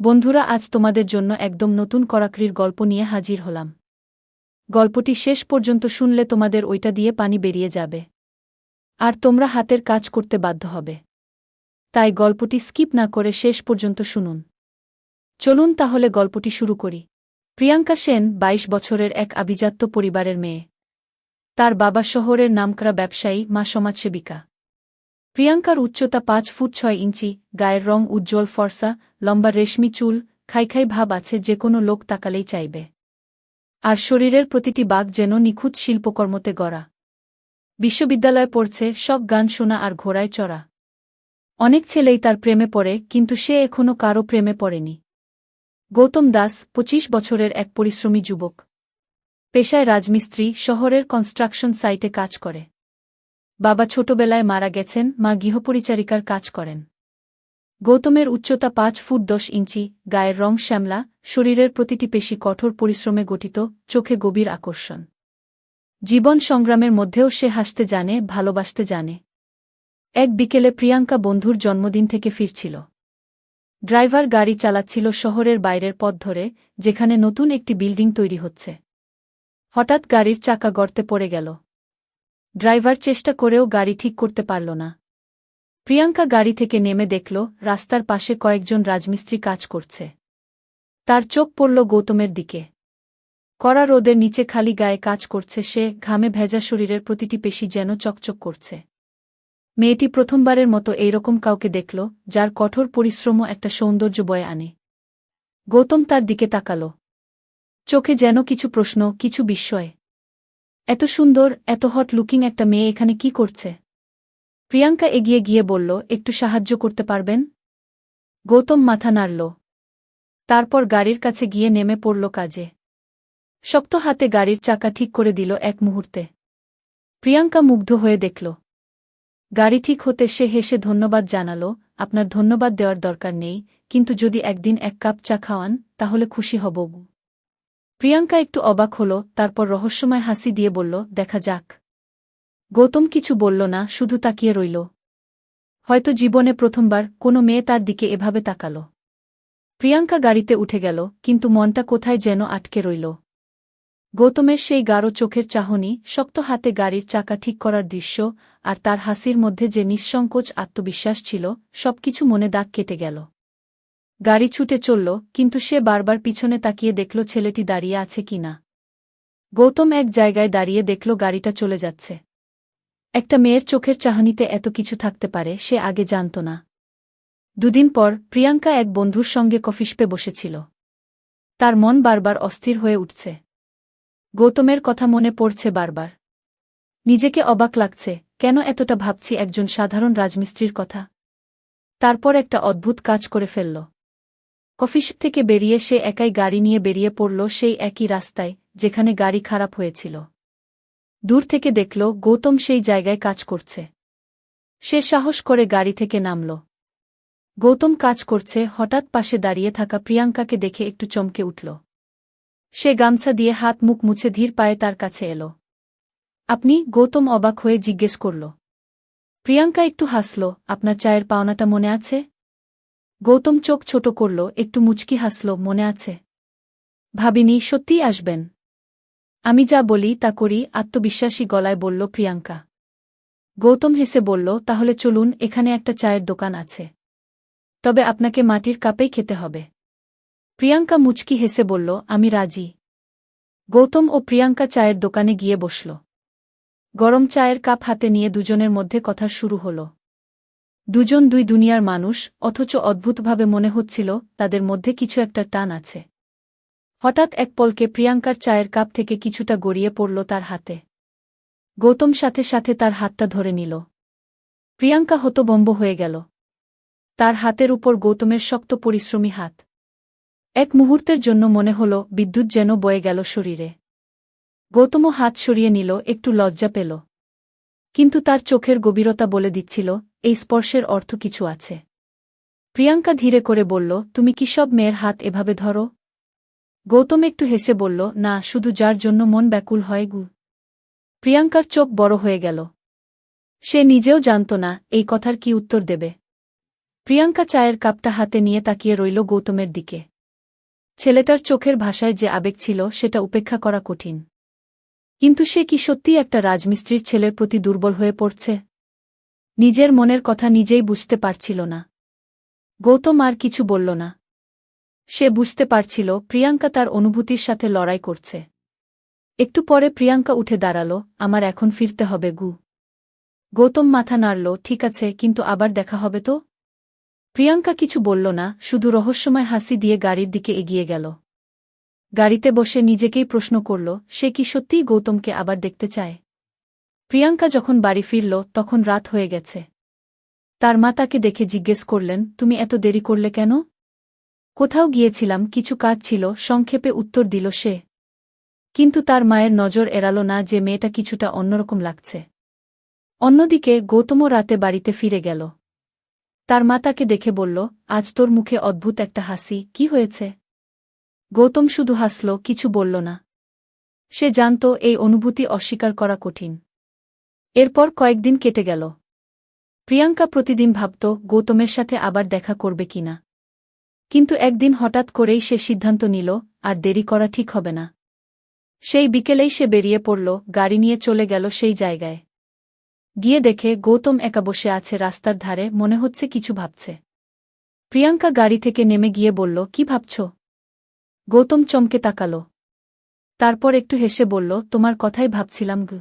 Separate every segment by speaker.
Speaker 1: বন্ধুরা, আজ তোমাদের জন্য একদম নতুন করাকরির গল্প নিয়ে হাজির হলাম। গল্পটি শেষ পর্যন্ত শুনলে তোমাদের ওইটা দিয়ে পানি বেরিয়ে যাবে। আর তোমরা হাতের কাজ করতে বাধ্য হবে। তাই গল্পটি স্কিপ না করে শেষ পর্যন্ত শুনুন। চলুন তাহলে গল্পটি শুরু করি। প্রিয়াঙ্কা সেন ২২ বছরের এক আভিজাত্য পরিবারের মেয়ে। তার বাবা শহরের নামকরা ব্যবসায়ী, মা সমাজসেবিকা। প্রিয়াঙ্কার উচ্চতা পাঁচ ফুট ছয় ইঞ্চি, গায়ের রং উজ্জ্বল ফর্সা, লম্বা রেশমি চুল, খাই ভাব আছে, যে কোনো লোক তাকালেই চাইবে। আর শরীরের প্রতিটি বাঘ যেন নিখুঁত শিল্পকর্মতে গড়া। বিশ্ববিদ্যালয়ে পড়ছে সব গান, শোনা আর ঘোড়ায় চড়া। অনেক ছেলেই তার প্রেমে পড়ে, কিন্তু সে এখনও কারও প্রেমে পড়েনি। গৌতম দাস ২৫ বছরের এক পরিশ্রমী যুবক। পেশায় রাজমিস্ত্রি, শহরের কনস্ট্রাকশন সাইটে কাজ করে। বাবা ছোটবেলায় মারা গেছেন, মা গৃহপরিচারিকার কাজ করেন। গৌতমের উচ্চতা পাঁচ ফুট দশ ইঞ্চি, গায়ের রং শ্যামলা, শরীরের প্রতিটি পেশি কঠোর পরিশ্রমে গঠিত, চোখে গভীর আকর্ষণ। জীবন সংগ্রামের মধ্যেও সে হাসতে জানে, ভালোবাসতে জানে। এক বিকেলে প্রিয়াঙ্কা বন্ধুর জন্মদিন থেকে ফিরছিল। ড্রাইভার গাড়ি চালাচ্ছিল শহরের বাইরের পথ ধরে, যেখানে নতুন একটি বিল্ডিং তৈরি হচ্ছে। হঠাৎ গাড়ির চাকা গর্তে পড়ে গেল। ড্রাইভার চেষ্টা করেও গাড়ি ঠিক করতে পারল না। প্রিয়াঙ্কা গাড়ি থেকে নেমে দেখল, রাস্তার পাশে কয়েকজন রাজমিস্ত্রি কাজ করছে। তার চোখ পড়ল গৌতমের দিকে। কড়া রোদের নিচে খালি গায়ে কাজ করছে সে, ঘামে ভেজা শরীরের প্রতিটি পেশি যেন চকচক করছে। মেয়েটি প্রথমবারের মতো এইরকম কাউকে দেখল, যার কঠোর পরিশ্রমও একটা সৌন্দর্য বয়ে আনে। গৌতম তার দিকে তাকাল। চোখে যেন কিছু প্রশ্ন, কিছু বিস্ময়। এত সুন্দর, এত হট লুকিং একটা মেয়ে এখানে কি করছে? প্রিয়াঙ্কা এগিয়ে গিয়ে বলল, একটু সাহায্য করতে পারবেন? গৌতম মাথা নাড়ল। তারপর গাড়ির কাছে গিয়ে নেমে পড়ল কাজে। শক্ত হাতে গাড়ির চাকা ঠিক করে দিল এক মুহূর্তে। প্রিয়াঙ্কা মুগ্ধ হয়ে দেখল। গাড়ি ঠিক হতে সে হেসে ধন্যবাদ জানাল, আপনার ধন্যবাদ দেওয়ার দরকার নেই, কিন্তু যদি একদিন এক কাপ চা খাওয়ান, তাহলে খুশি হব। প্রিয়াঙ্কা একটু অবাক হল, তারপর রহস্যময় হাসি দিয়ে বলল, দেখা যাক। গৌতম কিছু বলল না, শুধু তাকিয়ে রইল। হয়তো জীবনে প্রথমবার কোনো মেয়ে তার দিকে এভাবে তাকাল। প্রিয়াঙ্কা গাড়িতে উঠে গেল, কিন্তু মনটা কোথায় যেন আটকে রইল। গৌতমের সেই গাঢ় চোখের চাহনি, শক্ত হাতে গাড়ির চাকা ঠিক করার দৃশ্য, আর তার হাসির মধ্যে যে নিঃসংকোচ আত্মবিশ্বাস ছিল, সবকিছু মনে দাগ কেটে গেল। গাড়ি ছুটে চলল, কিন্তু সে বারবার পিছনে তাকিয়ে দেখল ছেলেটি দাঁড়িয়ে আছে কিনা গৌতম এক জায়গায় দাঁড়িয়ে দেখল গাড়িটা চলে যাচ্ছে। একটা মেয়ের চোখের চাহনিতে এত কিছু থাকতে পারে, সে আগে জানত না। দুদিন পর, প্রিয়াঙ্কা এক বন্ধুর সঙ্গে কফিসপে বসেছিল। তার মন বারবার অস্থির হয়ে উঠছে। গৌতমের কথা মনে পড়ছে বারবার। নিজেকে অবাক লাগছে, কেন এতটা ভাবছি একজন সাধারণ রাজমিস্ত্রির কথা। তারপর একটা অদ্ভুত কাজ করে ফেলল। কফিস থেকে বেরিয়ে সে একাই গাড়ি নিয়ে বেরিয়ে পড়ল সেই একই রাস্তায়, যেখানে গাড়ি খারাপ হয়েছিল। দূর থেকে দেখল, গৌতম সেই জায়গায় কাজ করছে। সে সাহস করে গাড়ি থেকে নামল। গৌতম কাজ করছে, হঠাৎ পাশে দাঁড়িয়ে থাকা প্রিয়াঙ্কাকে দেখে একটু চমকে উঠল। সে গামছা দিয়ে হাত মুখ মুছে ধীর পায়ে তার কাছে এল। আপনি, গৌতম অবাক হয়ে জিজ্ঞেস করল। প্রিয়াঙ্কা একটু হাসল, আপনার চায়ের পাওনাটা মনে আছে? গৌতম চোখ ছোট করল, একটু মুচকি হাসল, মনে আছে। ভাবিনি, সত্যিই আসবেন। আমি যা বলি, তা করি, আত্মবিশ্বাসী গলায় বলল প্রিয়াঙ্কা। গৌতম হেসে বলল, তাহলে চলুন, এখানে একটা চায়ের দোকান আছে। তবে আপনাকে মাটির কাপেই খেতে হবে। প্রিয়াঙ্কা মুচকি হেসে বলল, আমি রাজি। গৌতম ও প্রিয়াঙ্কা চায়ের দোকানে গিয়ে বসল। গরম চায়ের কাপ হাতে নিয়ে দুজনের মধ্যে কথা শুরু হল। দুজন দুই দুনিয়ার মানুষ, অথচ অদ্ভুতভাবে মনে হচ্ছিল, তাদের মধ্যে কিছু একটা টান আছে। হঠাৎ এক পলকে প্রিয়াঙ্কার চায়ের কাপ থেকে কিছুটা গড়িয়ে পড়ল তার হাতে। গৌতম সাথে সাথে তার হাতটা ধরে নিল। প্রিয়াঙ্কা হতবম্ব হয়ে গেল। তার হাতের উপর গৌতমের শক্ত পরিশ্রমী হাত। এক মুহূর্তের জন্য মনে হল, বিদ্যুৎ যেন বয়ে গেল শরীরে। গৌতমও হাত সরিয়ে নিল, একটু লজ্জা পেল। কিন্তু তার চোখের গভীরতা বলে দিচ্ছিল, এই স্পর্শের অর্থ কিছু আছে। প্রিয়াঙ্কা ধীরে করে বলল, তুমি কি সব মেয়ের হাত এভাবে ধরো? গৌতম একটু হেসে বলল, না, শুধু যার জন্য মন ব্যাকুল হয় গু। প্রিয়াঙ্কার চোখ বড় হয়ে গেল। সে নিজেও জানত না, এই কথার কি উত্তর দেবে। প্রিয়াঙ্কা চায়ের কাপটা হাতে নিয়ে তাকিয়ে রইল গৌতমের দিকে। ছেলেটার চোখের ভাষায় যে আবেগ ছিল, সেটা উপেক্ষা করা কঠিন। কিন্তু সে কি সত্যিই একটা রাজমিস্ত্রির ছেলের প্রতি দুর্বল হয়ে পড়ছে? নিজের মনের কথা নিজেই বুঝতে পারছিল না। গৌতম আর কিছু বলল না। সে বুঝতে পারছিল প্রিয়াঙ্কা তার অনুভূতির সাথে লড়াই করছে। একটু পরে প্রিয়াঙ্কা উঠে দাঁড়াল, আমার এখন ফিরতে হবে, গু। গৌতম মাথা নাড়ল, ঠিক আছে, কিন্তু আবার দেখা হবে তো? প্রিয়াঙ্কা কিছু বলল না, শুধু রহস্যময় হাসি দিয়ে গাড়ির দিকে এগিয়ে গেল। গাড়িতে বসে নিজেকেই প্রশ্ন করল, সে কি সত্যিই গৌতমকে আবার দেখতে চায়? প্রিয়াঙ্কা যখন বাড়ি ফিরল, তখন রাত হয়ে গেছে। তার মা তাকে দেখে জিজ্ঞেস করলেন, তুমি এত দেরি করলে কেন? কোথাও গিয়েছিলাম, কিছু কাজ ছিল, সংক্ষেপে উত্তর দিল সে। কিন্তু তার মায়ের নজর এড়াল না যে মেয়েটা কিছুটা অন্যরকম লাগছে। অন্যদিকে গৌতমও রাতে বাড়িতে ফিরে গেল। তার মা তাকে দেখে বলল, আজ তোর মুখে অদ্ভুত একটা হাসি, কি হয়েছে? গৌতম শুধু হাসল, কিছু বলল না। সে জানত এই অনুভূতি অস্বীকার করা কঠিন। এরপর কয়েকদিন কেটে গেল। প্রিয়াঙ্কা প্রতিদিন ভাবত, গৌতমের সাথে আবার দেখা করবে কিনা। কিন্তু একদিন হঠাৎ করেই সে সিদ্ধান্ত নিল, আর দেরি করা ঠিক হবে না। সেই বিকেলেই সে বেরিয়ে পড়ল, গাড়ি নিয়ে চলে গেল সেই জায়গায়। গিয়ে দেখে গৌতম একা বসে আছে রাস্তার ধারে, মনে হচ্ছে কিছু ভাবছে। প্রিয়াঙ্কা গাড়ি থেকে নেমে গিয়ে বলল, কি ভাবছ? গৌতম চমকে তাকাল। তারপর একটু হেসে বলল, তোমার কথাই ভাবছিলাম গু।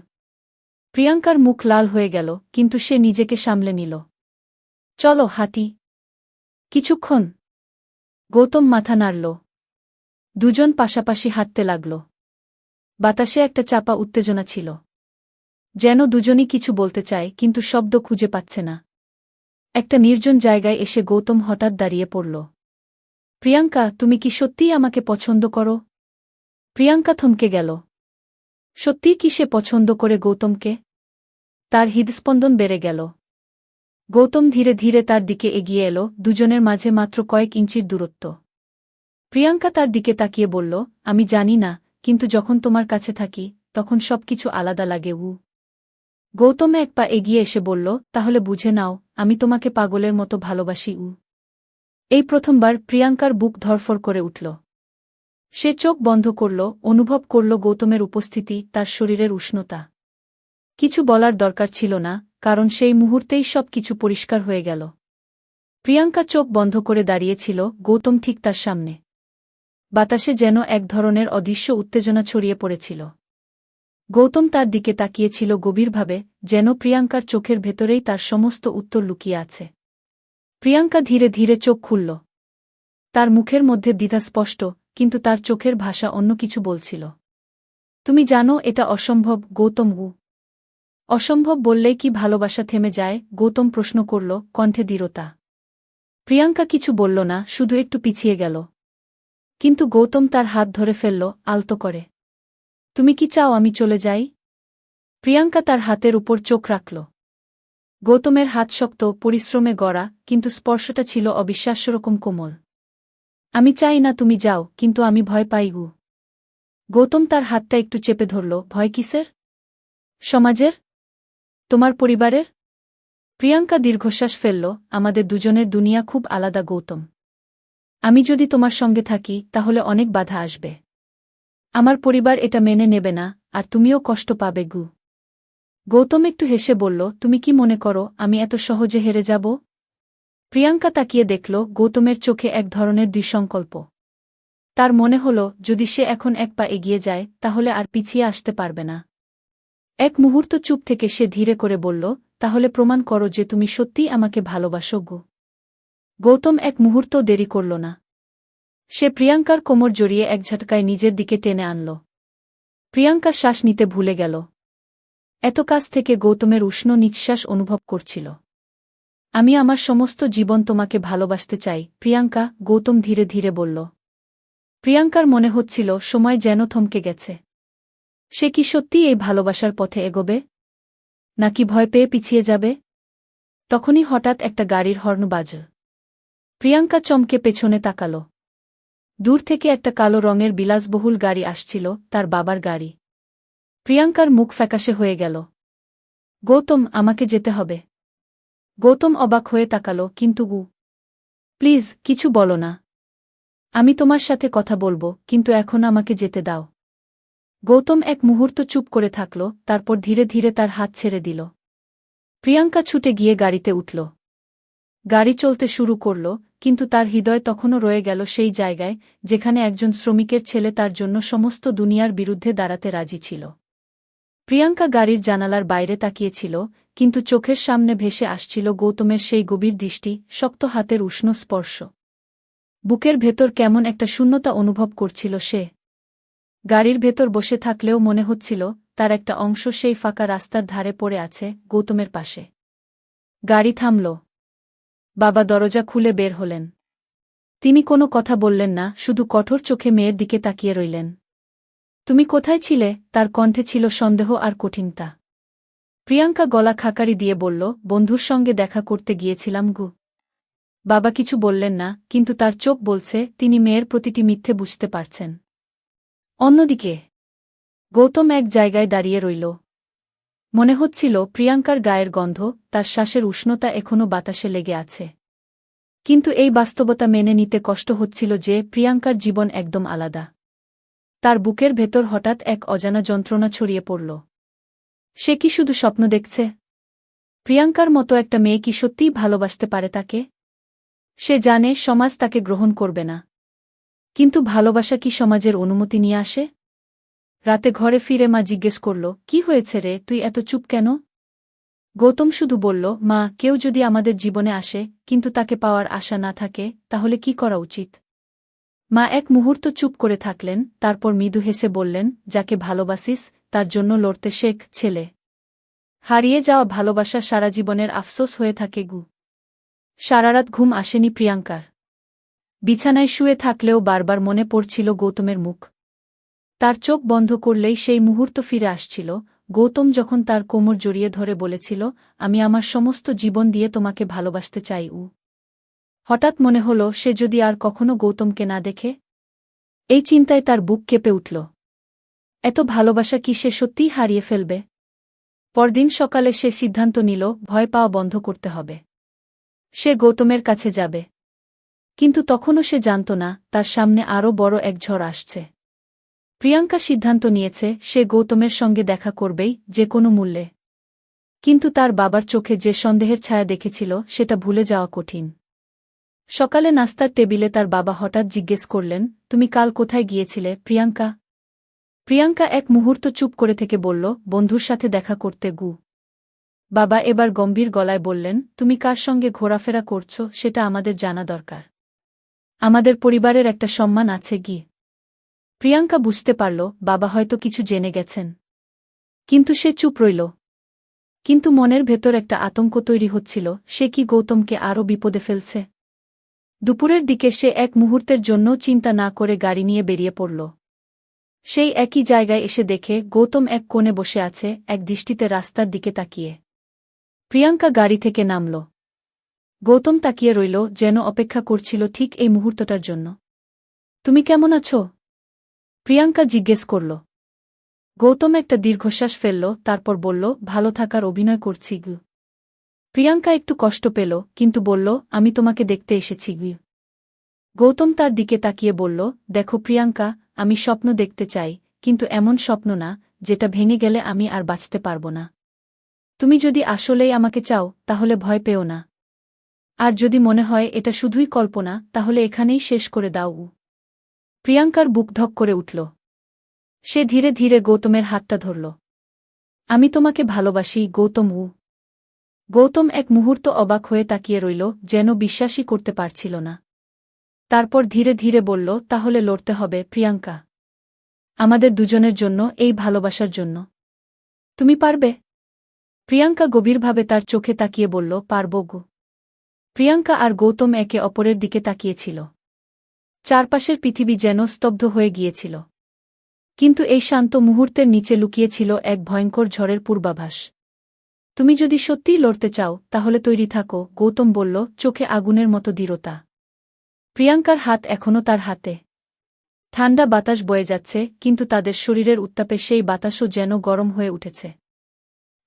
Speaker 1: প্রিয়াঙ্কার মুখ লাল হয়ে গেল, কিন্তু সে নিজেকে সামলে নিল। চলো, হাঁটি। কিছুক্ষণ। গৌতম মাথা নাড়ল। দুজন পাশাপাশি হাঁটতে লাগল। বাতাসে একটা চাপা উত্তেজনা ছিল। যেন দুজনই কিছু বলতে চায়, কিন্তু শব্দ খুঁজে পাচ্ছে না। একটা নির্জন জায়গায় এসে গৌতম হঠাৎ দাঁড়িয়ে পড়ল। প্রিয়াঙ্কা, তুমি কি সত্যিই আমাকে পছন্দ করো? প্রিয়াঙ্কা থমকে গেল। সত্যিই কি সে পছন্দ করে গৌতমকে? তার হৃদস্পন্দন বেড়ে গেল। গৌতম ধীরে ধীরে তার দিকে এগিয়ে এলো, দুজনের মাঝে মাত্র কয়েক ইঞ্চির দূরত্ব। প্রিয়াঙ্কা তার দিকে তাকিয়ে বলল, আমি জানি না, কিন্তু যখন তোমার কাছে থাকি, তখন সবকিছু আলাদা লাগে উ গৌতম এক পা এগিয়ে এসে বলল, তাহলে বুঝে নাও, আমি তোমাকে পাগলের মতো ভালোবাসি উ এই প্রথমবার প্রিয়াঙ্কার বুক ধরফর করে উঠল। সে চোখ বন্ধ করল, অনুভব করল গৌতমের উপস্থিতি, তার শরীরের উষ্ণতা। কিছু বলার দরকার ছিল না, কারণ সেই মুহূর্তেই সব কিছু পরিষ্কার হয়ে গেল। প্রিয়াঙ্কা চোখ বন্ধ করে দাঁড়িয়েছিল, গৌতম ঠিক তার সামনে। বাতাসে যেন এক ধরনের অদৃশ্য উত্তেজনা ছড়িয়ে পড়েছিল। গৌতম তার দিকে তাকিয়েছিল গভীরভাবে, যেন প্রিয়াঙ্কার চোখের ভেতরেই তার সমস্ত উত্তর লুকিয়ে আছে। প্রিয়াঙ্কা ধীরে ধীরে চোখ খুলল। তার মুখের মধ্যে দ্বিধা স্পষ্ট, কিন্তু তার চোখের ভাষা অন্য কিছু বলছিল। তুমি জানো এটা অসম্ভব, গৌতম গু। অসম্ভব বললেই কি ভালোবাসা থেমে যায়, গৌতম প্রশ্ন করল, কণ্ঠে দৃঢ়তা। প্রিয়াঙ্কা কিছু বলল না, শুধু একটু পিছিয়ে গেল। কিন্তু গৌতম তার হাত ধরে ফেলল, আলতো করে। তুমি কি চাও আমি চলে যাই? প্রিয়াঙ্কা তার হাতের উপর চোখ রাখল। গৌতমের হাত শক্ত, পরিশ্রমে গড়া, কিন্তু স্পর্শটা ছিল অবিশ্বাস্যরকম কোমল। আমি চাই না তুমি যাও, কিন্তু আমি ভয় পাই গু। গৌতম তার হাতটা একটু চেপে ধরল, ভয় কিসের? সমাজের? তোমার পরিবারের? প্রিয়াঙ্কা দীর্ঘশ্বাস ফেলল, আমাদের দুজনের দুনিয়া খুব আলাদা গৌতম। আমি যদি তোমার সঙ্গে থাকি, তাহলে অনেক বাধা আসবে। আমার পরিবার এটা মেনে নেবে না, আর তুমিও কষ্ট পাবে গু। গৌতম একটু হেসে বলল, তুমি কি মনে করো, আমি এত সহজে হেরে যাব? প্রিয়াঙ্কা তাকিয়ে দেখল গৌতমের চোখে এক ধরনের দ্বিসংকল্প। তার মনে হল, যদি সে এখন এক পা এগিয়ে যায়, তাহলে আর পিছিয়ে আসতে পারবে না। এক মুহূর্ত চুপ থেকে সে ধীরে করে বলল, তাহলে প্রমাণ করো যে তুমি সত্যিই আমাকে ভালোবাসো গো। গৌতম এক মুহূর্ত দেরি করল না। সে প্রিয়াঙ্কার কোমর জড়িয়ে এক ঝটকায় নিজের দিকে টেনে আনল। প্রিয়াঙ্কা শ্বাস নিতে ভুলে গেল। এত কাছ থেকে গৌতমের উষ্ণ নিঃশ্বাস অনুভব করছিল। আমি আমার সমস্ত জীবন তোমাকে ভালোবাসতে চাই, প্রিয়াঙ্কা, গৌতম ধীরে ধীরে বলল। প্রিয়াঙ্কার মনে হচ্ছিল সময় যেন থমকে গেছে। সে কি সত্যি এই ভালোবাসার পথে এগোবে? নাকি ভয় পেয়ে পিছিয়ে যাবে? তখনই হঠাৎ একটা গাড়ির হর্ন বাজ প্রিয়াঙ্কা চমকে পেছনে তাকাল। দূর থেকে একটা কালো রঙের বিলাসবহুল গাড়ি আসছিল, তার বাবার গাড়ি। প্রিয়াঙ্কার মুখ ফ্যাকাশে হয়ে গেল। গৌতম, আমাকে যেতে হবে। গৌতম অবাক হয়ে তাকাল, কিন্তু গু। প্লিজ, কিছু বলো না। আমি তোমার সাথে কথা বলব, কিন্তু এখন আমাকে যেতে দাও। গৌতম এক মুহূর্ত চুপ করে থাকল, তারপর ধীরে ধীরে তার হাত ছেড়ে দিল। প্রিয়াঙ্কা ছুটে গিয়ে গাড়িতে উঠল। গাড়ি চলতে শুরু করল, কিন্তু তার হৃদয় তখনও রয়ে গেল সেই জায়গায়, যেখানে একজন শ্রমিকের ছেলে তার জন্য সমস্ত দুনিয়ার বিরুদ্ধে দাঁড়াতে রাজি ছিল। প্রিয়াঙ্কা গাড়ির জানালার বাইরে তাকিয়েছিল, কিন্তু চোখের সামনে ভেসে আসছিল গৌতমের সেই গভীর দৃষ্টি, শক্ত হাতের উষ্ণ স্পর্শ। বুকের ভেতর কেমন একটা শূন্যতা অনুভব করছিল সে। গাড়ির ভেতর বসে থাকলেও মনে হচ্ছিল, তার একটা অংশ সেই ফাঁকা রাস্তার ধারে পড়ে আছে গৌতমের পাশে। গাড়ি থামল। বাবা দরজা খুলে বের হলেন। তিনি কোনো কথা বললেন না, শুধু কঠোর চোখে মেয়ের দিকে তাকিয়ে রইলেন। তুমি কোথায় ছিলে? তার কণ্ঠে ছিল সন্দেহ আর কঠিনতা। প্রিয়াঙ্কা গলা খাকারি দিয়ে বলল, বন্ধুর সঙ্গে দেখা করতে গিয়েছিলাম গু। বাবা কিছু বললেন না, কিন্তু তার চোখ বলছে, তিনি মেয়ের প্রতিটি মিথ্যে বুঝতে পারছেন। অন্যদিকে, গৌতম এক জায়গায় দাঁড়িয়ে রইল। মনে হচ্ছিল প্রিয়াঙ্কার গায়ের গন্ধ, তার শ্বাসের উষ্ণতা এখনও বাতাসে লেগে আছে। কিন্তু এই বাস্তবতা মেনে নিতে কষ্ট হচ্ছিল যে, প্রিয়াঙ্কার জীবন একদম আলাদা। তার বুকের ভেতর হঠাৎ এক অজানা যন্ত্রণা ছড়িয়ে পড়ল। সে কি শুধু স্বপ্ন দেখছে? প্রিয়াঙ্কার মতো একটা মেয়ে কি সত্যিই ভালোবাসতে পারে তাকে? সে জানে সমাজ তাকে গ্রহণ করবে না। কিন্তু ভালোবাসা কি সমাজের অনুমতি নিয়ে আসে? রাতে ঘরে ফিরে মা জিজ্ঞেস করল, কি হয়েছে রে, তুই এত চুপ কেন? গৌতম শুধু বলল, মা, কেউ যদি আমাদের জীবনে আসে, কিন্তু তাকে পাওয়ার আশা না থাকে, তাহলে কি করা উচিত? মা এক মুহূর্ত চুপ করে থাকলেন, তারপর মৃদু হেসে বললেন, যাকে ভালোবাসিস, তার জন্য লড়তে শেখ ছেলে। হারিয়ে যাওয়া ভালোবাসা সারা জীবনের আফসোস হয়ে থাকে গু। সারারাত ঘুম আসেনি প্রিয়াঙ্কার। বিছানায় শুয়ে থাকলেও বারবার মনে পড়ছিল গৌতমের মুখ। তার চোখ বন্ধ করলেই সেই মুহূর্ত ফিরে আসছিল। গৌতম যখন তার কোমর জড়িয়ে ধরে বলেছিল, আমি আমার সমস্ত জীবন দিয়ে তোমাকে ভালোবাসতে চাই, উ। হঠাৎ মনে হল সে যদি আর কখনো গৌতমকে না দেখে? এই চিন্তায় তার বুক কেঁপে উঠল। এত ভালোবাসা কি সে সত্যিই হারিয়ে ফেলবে? পরদিন সকালে সে সিদ্ধান্ত নিল, ভয় পাওয়া বন্ধ করতে হবে। সে গৌতমের কাছে যাবে। কিন্তু তখনও সে জানত না, তার সামনে আরও বড় এক ঝড় আসছে। প্রিয়াঙ্কা সিদ্ধান্ত নিয়েছে, সে গৌতমের সঙ্গে দেখা করবেই, যে কোনো মূল্যে। কিন্তু তার বাবার চোখে যে সন্দেহের ছায়া দেখেছিল, সেটা ভুলে যাওয়া কঠিন। সকালে নাস্তার টেবিলে তার বাবা হঠাৎ জিজ্ঞেস করলেন, তুমি কাল কোথায় গিয়েছিলে, প্রিয়াঙ্কা? প্রিয়াঙ্কা এক মুহূর্ত চুপ করে থেকে বলল, বন্ধুর সাথে দেখা করতে গু। বাবা এবার গম্ভীর গলায় বললেন, তুমি কার সঙ্গে ঘোরাফেরা করছ, সেটা আমাদের জানা দরকার। আমাদের পরিবারের একটা সম্মান আছে গি। প্রিয়াঙ্কা বুঝতে পারল, বাবা হয়তো কিছু জেনে গেছেন। কিন্তু সে চুপ রইল। কিন্তু মনের ভেতর একটা আতঙ্ক তৈরি হচ্ছিল, সে কি গৌতমকে আরও বিপদে ফেলছে? দুপুরের দিকে সে এক মুহূর্তের জন্য চিন্তা না করে গাড়ি নিয়ে বেরিয়ে পড়ল। সেই একই জায়গায় এসে দেখে গৌতম এক কোণে বসে আছে, এক দৃষ্টিতে রাস্তার দিকে তাকিয়ে। প্রিয়াঙ্কা গাড়ি থেকে নামল। গৌতম তাকিয়ে রইল, যেন অপেক্ষা করছিল ঠিক এই মুহূর্তটার জন্য। তুমি কেমন আছো? প্রিয়াঙ্কা জিজ্ঞেস করল। গৌতম একটা দীর্ঘশ্বাস ফেলল, তারপর বলল, ভালো থাকার অভিনয় করছি গু। প্রিয়াঙ্কা একটু কষ্ট পেল, কিন্তু বলল, আমি তোমাকে দেখতে এসেছি গৌতম তার দিকে তাকিয়ে বলল, দেখো প্রিয়াঙ্কা, আমি স্বপ্ন দেখতে চাই, কিন্তু এমন স্বপ্ন না, যেটা ভেঙে গেলে আমি আর বাঁচতে পারব না। তুমি যদি আসলেই আমাকে চাও, তাহলে ভয় পেও না। আর যদি মনে হয় এটা শুধুই কল্পনা, তাহলে এখানেই শেষ করে দাও। প্রিয়াঙ্কার বুক ধক করে উঠল। সে ধীরে ধীরে গৌতমের হাতটা ধরল। আমি তোমাকে ভালোবাসি, গৌতম উ। গৌতম এক মুহূর্ত অবাক হয়ে তাকিয়ে রইল, যেন বিশ্বাসই করতে পারছিল না। তারপর ধীরে ধীরে বলল, তাহলে লড়তে হবে, প্রিয়াঙ্কা। আমাদের দুজনের জন্য, এই ভালোবাসার জন্য। তুমি পারবে? প্রিয়াঙ্কা গভীরভাবে তার চোখে তাকিয়ে বলল, পারব গো। প্রিয়াঙ্কা আর গৌতম একে অপরের দিকে তাকিয়েছিল। চারপাশের পৃথিবী যেন স্তব্ধ হয়ে গিয়েছিল। কিন্তু এই শান্ত মুহূর্তের নিচে লুকিয়েছিল এক ভয়ঙ্কর ঝড়ের পূর্বাভাস। তুমি যদি সত্যিই লড়তে চাও, তাহলে তৈরি থাকো, গৌতম বলল, চোখে আগুনের মতো দৃঢ়তা। প্রিয়াঙ্কার হাত এখনও তার হাতে। ঠান্ডা বাতাস বয়ে যাচ্ছে, কিন্তু তাদের শরীরের উত্তাপে সেই বাতাসও যেন গরম হয়ে উঠেছে।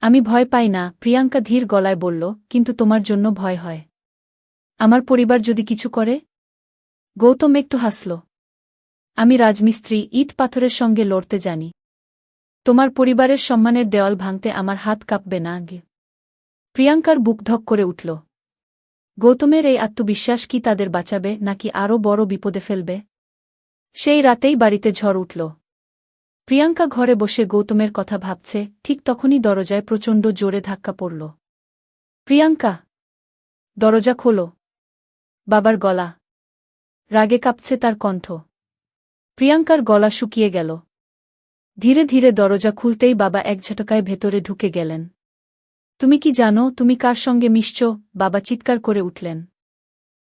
Speaker 1: আমি ভয় পাই না, প্রিয়াঙ্কা ধীর গলায় বলল, কিন্তু তোমার জন্য ভয় হয়। আমার পরিবার যদি কিছু করে? গৌতম একটু হাসল। আমি রাজমিস্ত্রি, ইট পাথরের সঙ্গে লড়তে জানি। তোমার পরিবারের সম্মানের দেওয়াল ভাঙতে আমার হাত কাঁপবে না আগে। প্রিয়াঙ্কার বুক ধক করে উঠল। গৌতমের এই আত্মবিশ্বাস কি তাদের বাঁচাবে, নাকি আরও বড় বিপদে ফেলবে? সেই রাতেই বাড়িতে ঝড় উঠল। প্রিয়াঙ্কা ঘরে বসে গৌতমের কথা ভাবছে, ঠিক তখনই দরজায় প্রচণ্ড জোরে ধাক্কা পড়ল। প্রিয়াঙ্কা! দরজা খোলো। বাবার গলা। রাগে কাঁপছে তার কণ্ঠ। প্রিয়াঙ্কার গলা শুকিয়ে গেল। ধীরে ধীরে দরজা খুলতেই বাবা এক ঝটকায় ভেতরে ঢুকে গেলেন। তুমি কি জানো, তুমি কার সঙ্গে মিশছ? বাবা চিৎকার করে উঠলেন।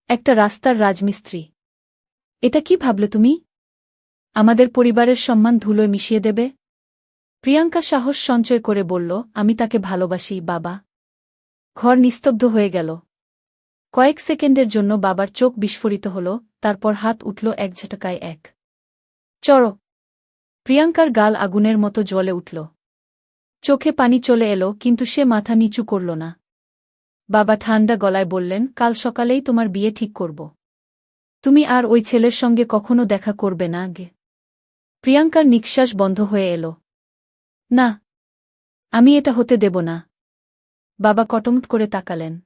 Speaker 1: একটা রাস্তার রাজমিস্ত্রি। এটা কি ভাবলে তুমি? আমাদের পরিবারের সম্মান ধুলোয় মিশিয়ে দেবে? প্রিয়াঙ্কা সাহস সঞ্চয় করে বলল, আমি তাকে ভালোবাসি, বাবা। ঘর নিস্তব্ধ হয়ে গেল। কয়েক সেকেন্ডের জন্য বাবার চোখ বিস্ফোরিত হল, তারপর হাত উঠল এক ঝটকায় এক। চড় প্রিয়াঙ্কার গাল আগুনের মতো জ্বলে উঠল। চোখে পানি চলে এলো, কিন্তু সে মাথা নিচু করল না। বাবা ঠান্ডা গলায় বললেন, কাল সকালেই তোমার বিয়ে ঠিক করব। তুমি আর ওই ছেলের সঙ্গে কখনো দেখা করবে না আগে। প্রিয়াঙ্কার নিঃশ্বাস বন্ধ হয়ে এলো। না, আমি এটা হতে দেব না। বাবা কটমট করে তাকালেন।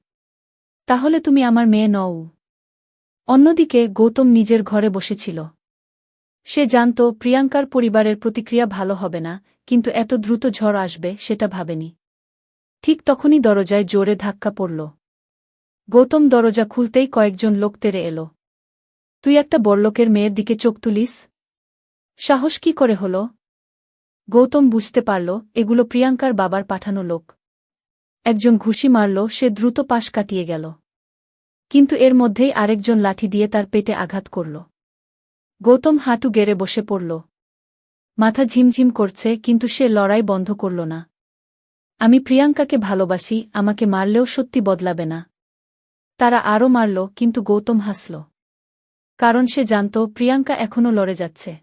Speaker 1: তাহলে তুমি আমার মেয়ে নও। অন্যদিকে গৌতম নিজের ঘরে বসেছিল। সে জানত প্রিয়াঙ্কার পরিবারের প্রতিক্রিয়া ভালো হবে না, কিন্তু এত দ্রুত ঝড় আসবে সেটা ভাবেনি। ঠিক তখনই দরজায় জোরে ধাক্কা পড়ল। গৌতম দরজা খুলতেই কয়েকজন লোক তেরে এলো। তুই একটা বড়লোকের মেয়ের দিকে চোখ তুলিস? সাহস কি করে হল? গৌতম বুঝতে পারল, এগুলো প্রিয়াঙ্কার বাবার পাঠানো লোক। একজন ঘুষি মারল, সে দ্রুত পাশ কাটিয়ে গেল। কিন্তু এর মধ্যেই আরেকজন লাঠি দিয়ে তার পেটে আঘাত করল। গৌতম হাঁটু গেড়ে বসে পড়ল। মাথা ঝিমঝিম করছে, কিন্তু সে লড়াই বন্ধ করল না। আমি প্রিয়াঙ্কাকে ভালোবাসি, আমাকে মারলেও সত্যি বদলাবে না। তারা আরও মারল, কিন্তু গৌতম হাসল। কারণ সে জানত, প্রিয়াঙ্কা এখনও লড়ে যাচ্ছে।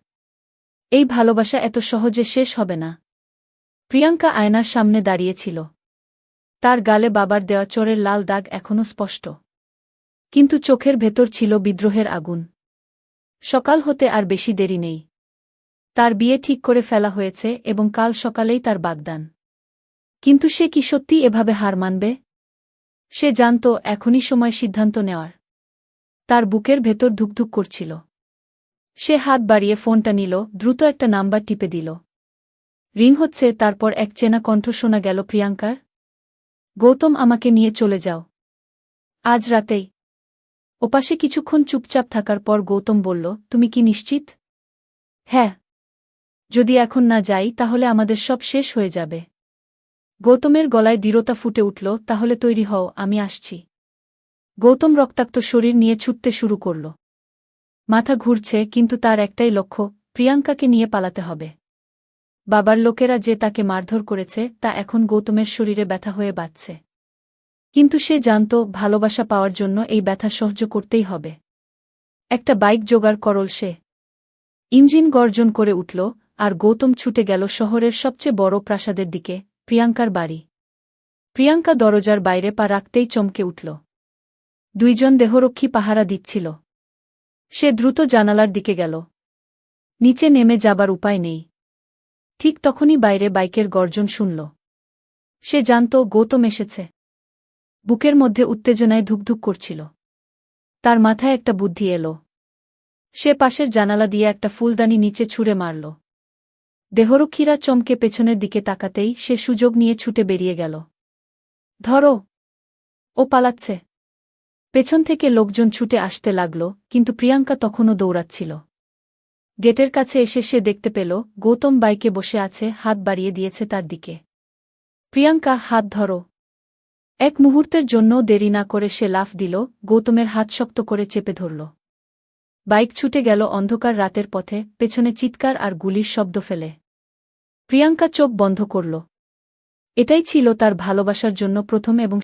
Speaker 1: এই ভালোবাসা এত সহজে শেষ হবে না। প্রিয়াঙ্কা আয়নার সামনে দাঁড়িয়েছিল তার গালে বাবার দেওয়া চোরের লাল দাগ এখনও স্পষ্ট। কিন্তু চোখের ভেতর ছিল বিদ্রোহের আগুন। সকাল হতে আর বেশি দেরি নেই। তার বিয়ে ঠিক করে ফেলা হয়েছে এবং কাল সকালেই তার বাগদান। কিন্তু সে কি সত্যি এভাবে হার মানবে? সে জানত এখনই সময় সিদ্ধান্ত নেওয়ার। তার বুকের ভেতর ধুকধুক করছিল। সে হাত বাড়িয়ে ফোনটা নিল, দ্রুত একটা নাম্বার টিপে দিল। রিং হচ্ছে, তারপর এক চেনা কণ্ঠ শোনা গেল, প্রিয়াঙ্কার, গৌতম আমাকে নিয়ে চলে যাও। আজ রাতেই ওপাশে কিছুক্ষণ চুপচাপ থাকার পর গৌতম বলল, তুমি কি নিশ্চিত? হ্যাঁ। যদি এখন না যাই, তাহলে আমাদের সব শেষ হয়ে যাবে। গৌতমের গলায় দৃঢ়তা ফুটে উঠল, তাহলে তৈরি হও, আমি আসছি। গৌতম রক্তাক্ত শরীর নিয়ে ছুটতে শুরু করল। মাথা ঘুরছে, কিন্তু তার একটাই লক্ষ্য, প্রিয়াঙ্কাকে নিয়ে পালাতে হবে। বাবার লোকেরা যে তাকে মারধর করেছে, তা এখন গৌতমের শরীরে ব্যথা হয়ে বাঁচছে। কিন্তু সে জানত ভালোবাসা পাওয়ার জন্য এই ব্যথা সহ্য করতেই হবে। একটা বাইক জোগাড় করল সে। ইঞ্জিন গর্জন করে উঠল আর গৌতম ছুটে গেল শহরের সবচেয়ে বড় প্রাসাদের দিকে, প্রিয়াঙ্কার বাড়ি। প্রিয়াঙ্কা দরজার বাইরে পা রাখতেই চমকে উঠল। দুইজন দেহরক্ষী পাহারা দিচ্ছিল। সে দ্রুত জানালার দিকে গেল। নিচে নেমে যাবার উপায় নেই। ঠিক তখনই বাইরে বাইকের গর্জন শুনল। সে জানত গৌতম এসেছে। বুকের মধ্যে উত্তেজনায় ধুকধুক করছিল। তার মাথায় একটা বুদ্ধি এলো। সে পাশের জানালা দিয়ে একটা ফুলদানি নিচে ছুঁড়ে মারল। দেহরক্ষীরা চমকে পেছনের দিকে তাকাতেই সে সুযোগ নিয়ে ছুটে বেরিয়ে গেল। ধরো, ও পালাচ্ছে। পেছন থেকে লোকজন ছুটে আসতে লাগল, কিন্তু প্রিয়াঙ্কা তখনও দৌড়াচ্ছিল। গেটের কাছে এসে সে দেখতে পেল, গৌতম বাইকে বসে আছে, হাত বাড়িয়ে দিয়েছে তার দিকে। প্রিয়াঙ্কা, হাত ধরো। এক মুহূর্তের জন্য দেরি না করে সে লাফ দিল, গৌতমের হাত শক্ত করে চেপে ধরল। বাইক ছুটে গেল অন্ধকার রাতের পথে, পেছনে চিৎকার আর গুলির শব্দ ফেলে। প্রিয়াঙ্কা চোখ বন্ধ করল। এটাই ছিল তার ভালোবাসার জন্য প্রথম এবং